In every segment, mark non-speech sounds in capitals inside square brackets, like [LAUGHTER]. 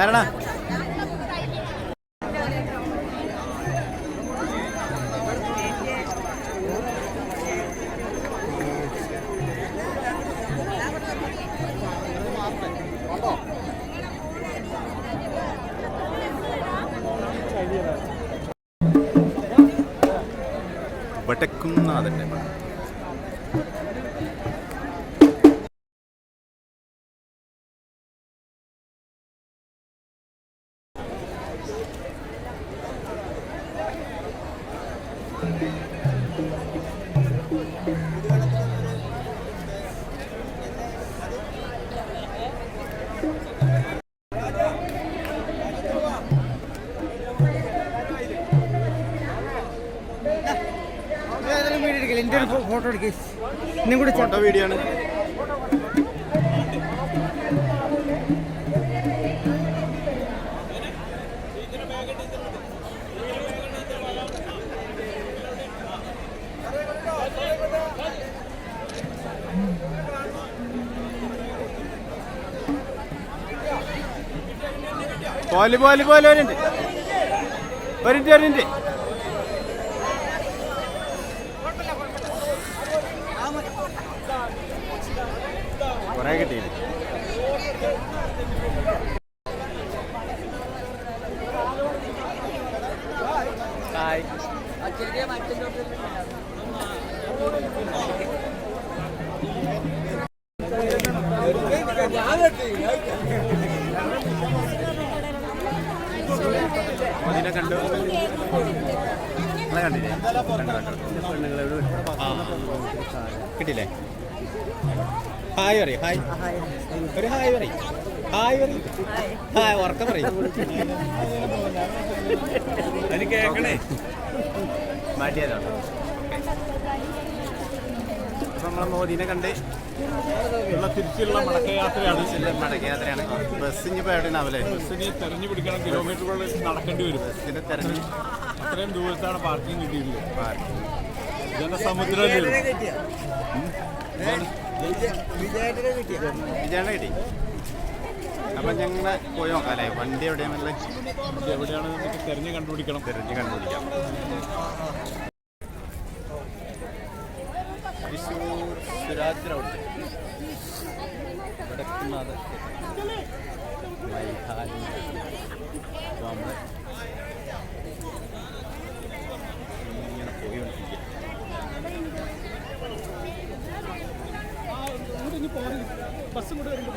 നേരണ വടക്കുന്നാഥന്റെ മഠം എന്റെ ഒരു ഫോട്ടോ എടുക്കേ. ഇന്നും കൂടി ഫോട്ടോ വീഡിയോ ആണ്. പോലെ പോലെ പോലെ വരുന്നുണ്ട് വരുന്നുണ്ട് വരുന്നുണ്ട് കുറേ കിട്ടിയില്ല ഹായ് അതിനെ കണ്ടു നിങ്ങളെ കണ്ടില്ലേ കണ്ടു കണ്ടു ആ. കിട്ടിയില്ലേ ഹായ് പറയും. ഹായ് ഒരു ഹായ് പറയും. ഹായ് പറയും. ഹായ് ഉറക്കം പറയും. അത് കേൾക്കണേ. മാറ്റിയതാണ്. അപ്പൊ നമ്മളെ മോദിനെ കണ്ട് ഉള്ള തിരിച്ചുള്ള മടക്കയാത്രയാണ് മടക്കയാത്രയാണ്. ബസ് ഇനിയിപ്പോ എവിടെയാണാവല്ലേ ബസ്സിന് തെരഞ്ഞു പിടിക്കണം കിലോമീറ്ററുകൾ നടക്കേണ്ടി വരും. ബസ്സിന്റെ തെരഞ്ഞു. അത്രയും ദൂരത്താണ് പാർക്കിംഗ് കിട്ടിയിട്ടുള്ളത് പാർക്കിംഗ്. ജനസമുദ്രം വിജയണ്ണ കിട്ടി. അപ്പൊ ഞങ്ങൾ പോയി നോക്കാം അല്ലേ? വണ്ടി എവിടെയാണല്ലേ എവിടെയാണ് നമുക്ക് തിരഞ്ഞ് കണ്ടുപിടിക്കണം. തെരഞ്ഞ് കണ്ടുപിടിക്കാം. തൃശ്ശൂർ സുരാജ് റൗണ്ട് വടക്കുന്നാഥ വൈഹാലി അപ്പോൾ നമ്മൾ ഇങ്ങനെ പോയിക്കൊണ്ടിരിക്കുക. ബസ് കൂടെ വരുമ്പോൾ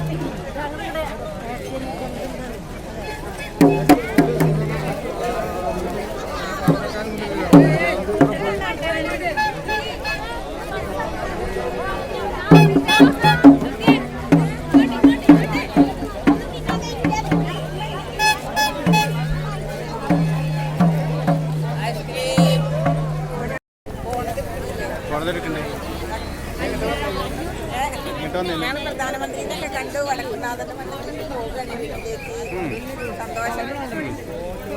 വന്നില്ല ഞാൻ പ്രധാനമന്ത്രിനെ കണ്ടു വടക്കുന്നാഥന്റെ വീട്ടിലേക്ക് സന്തോഷം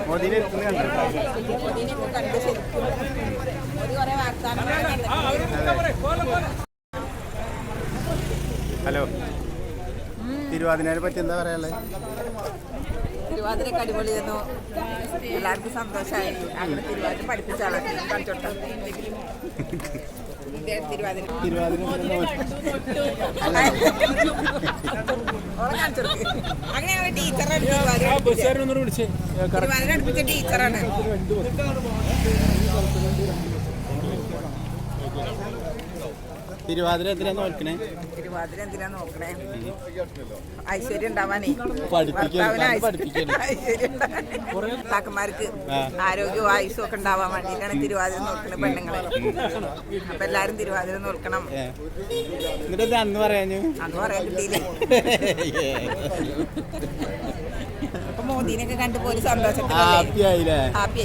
മോദിനെ കണ്ടു. ശരിക്കും കുറെ ഹലോ. തിരുവാതിരയെ പറ്റി എന്താ പറയാനുള്ളത് തിരുവാതിരക്ക് അടിപൊളിയെന്നു എല്ലാവർക്കും സന്തോഷമായി. അങ്ങനെ തിരുവാതിര പഠിപ്പിച്ചാളെ പഠിച്ചോട്ടെ. കളിച്ചോട്ടെ അങ്ങനെയാണ് ടീച്ചറാണ്. പഠിപ്പിച്ച ടീച്ചറാണ് തിരുവാതിര എന്തിനാ നോക്കണേ? തിരുവാതിര എന്തിനാ നോക്കണേ? ഐശ്വര്യം ഉണ്ടാവാനേ. താക്കന്മാർക്ക്. ആരോഗ്യവും ആയുസും ഒക്കെ ഉണ്ടാവാൻ വേണ്ടിയിട്ടാണ് തിരുവാതിര നോക്കുന്നത് പെണ്ണുങ്ങളെ. അപ്പൊ എല്ലാരും തിരുവാതിര നോക്കണം. എന്നിട്ട് അന്ന് പറയാഞ്ഞു? അന്ന് പറയാൻ കിട്ടിയില്ലേ? [LAUGHS] മോദിനൊക്കെ കണ്ടു പോലെ സന്തോഷത്തിലല്ലേ? ഹാപ്പി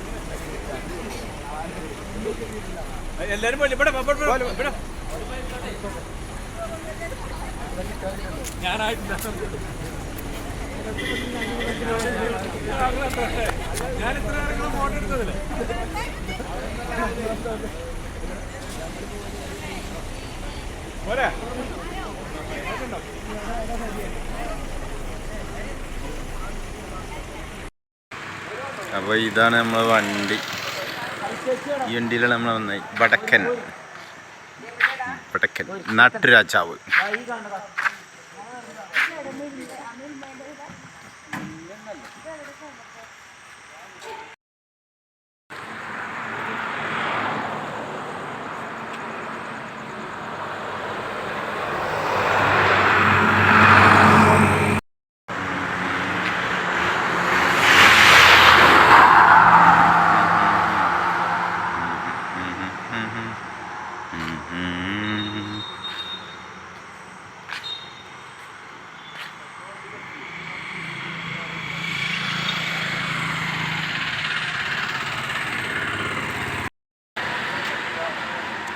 ഇവിടെ ഞാനായിട്ടില്ല. ഞാൻ ഇത്ര നേരം ഫോട്ടോ എടുത്തതില്ലേ? പോരെ. അപ്പോൾ ഇതാണ് നമ്മളെ വണ്ടി. ഈ നമ്മൾ വന്നത്. വടക്കൻ. വടക്കൻ. നാട്ടുരാജാവ്.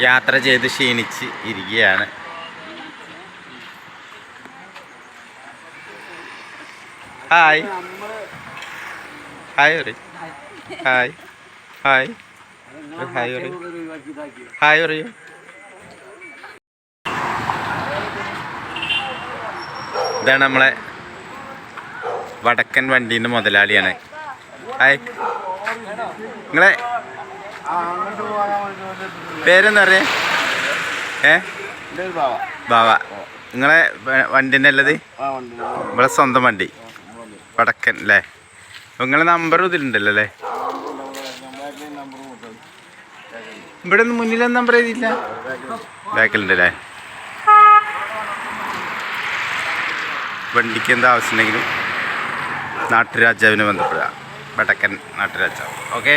യാത്ര ചെയ്ത് ക്ഷീണിച്ച് ഇരിക്കുകയാണ്. ഹായ്. ഹായ് ഒരു ഹായ്. ഹായ്. ഹായ് ഒരു ഹായ് പറയൂ. ഇതാണ് നമ്മളെ വടക്കൻ വണ്ടീന്റെ മുതലാളിയാണ്. ഹായ്. നിങ്ങളെ പേരെന്താ പറയാ? ഏ? ബാവ. നിങ്ങളെ വണ്ടി തന്നെ അല്ലത്? ഇവിടെ സ്വന്തം വണ്ടി. വടക്കൻ അല്ലേ നിങ്ങളെ നമ്പർ ഇതിലുണ്ടല്ലോ അല്ലേ ഇവിടെ ഒന്നും മുന്നിലൊന്നും നമ്പർ എഴുതിയില്ല ബാക്കിലുണ്ട് അല്ലേ വണ്ടിക്ക് എന്താ ആവശ്യമുണ്ടെങ്കിലും നാട്ടുരാജാവിനെ ബന്ധപ്പെടുക. വടക്കൻ നാട്ടുരാജാവ്. ഓക്കെ?